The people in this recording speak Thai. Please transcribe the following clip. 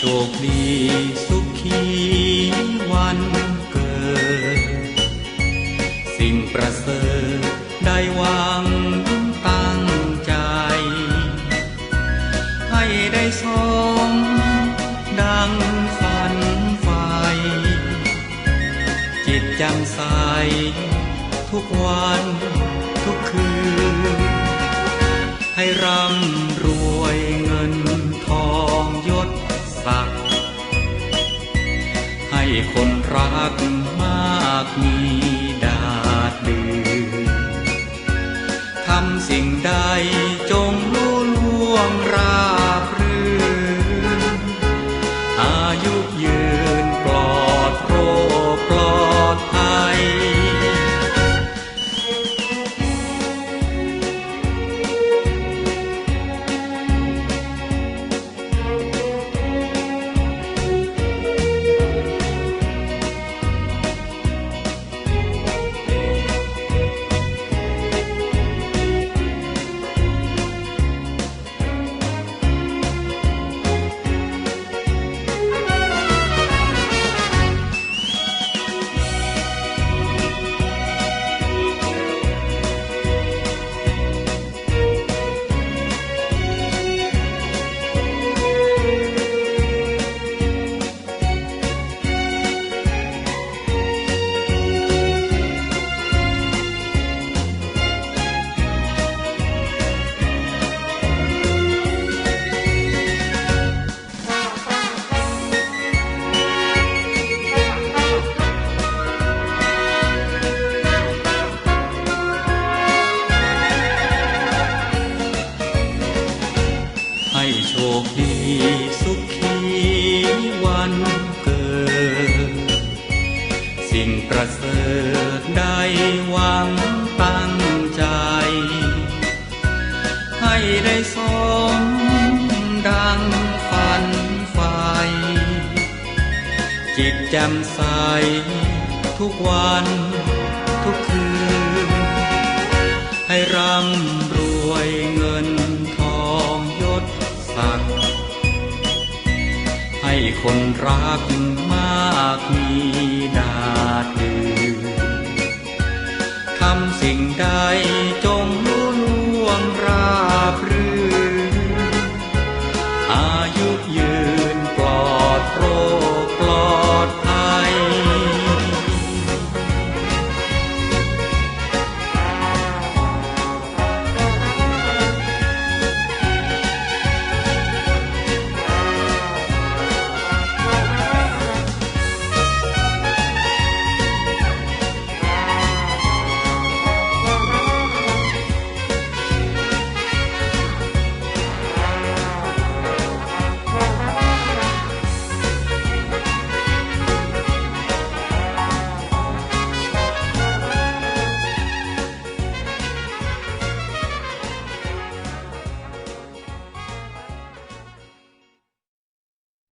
ชคดีสุขีวันเกิด สิ่งประเสริฐได้วังตั้งใจ ให้ได้สมดังฝันใฝ่จิตจำใสทุกวันทุกคืน ให้ร่ำักมากมีดาดดืนทำสิ่งใด หวังตั้งใจ ให้ได้สมดังฝันใฝ่จิตแจ่มใสทุกวันทุกคืน ให้ร่ำรวยเงินทองยศศักดิ์ให้คนรักมากมีดาด tình đai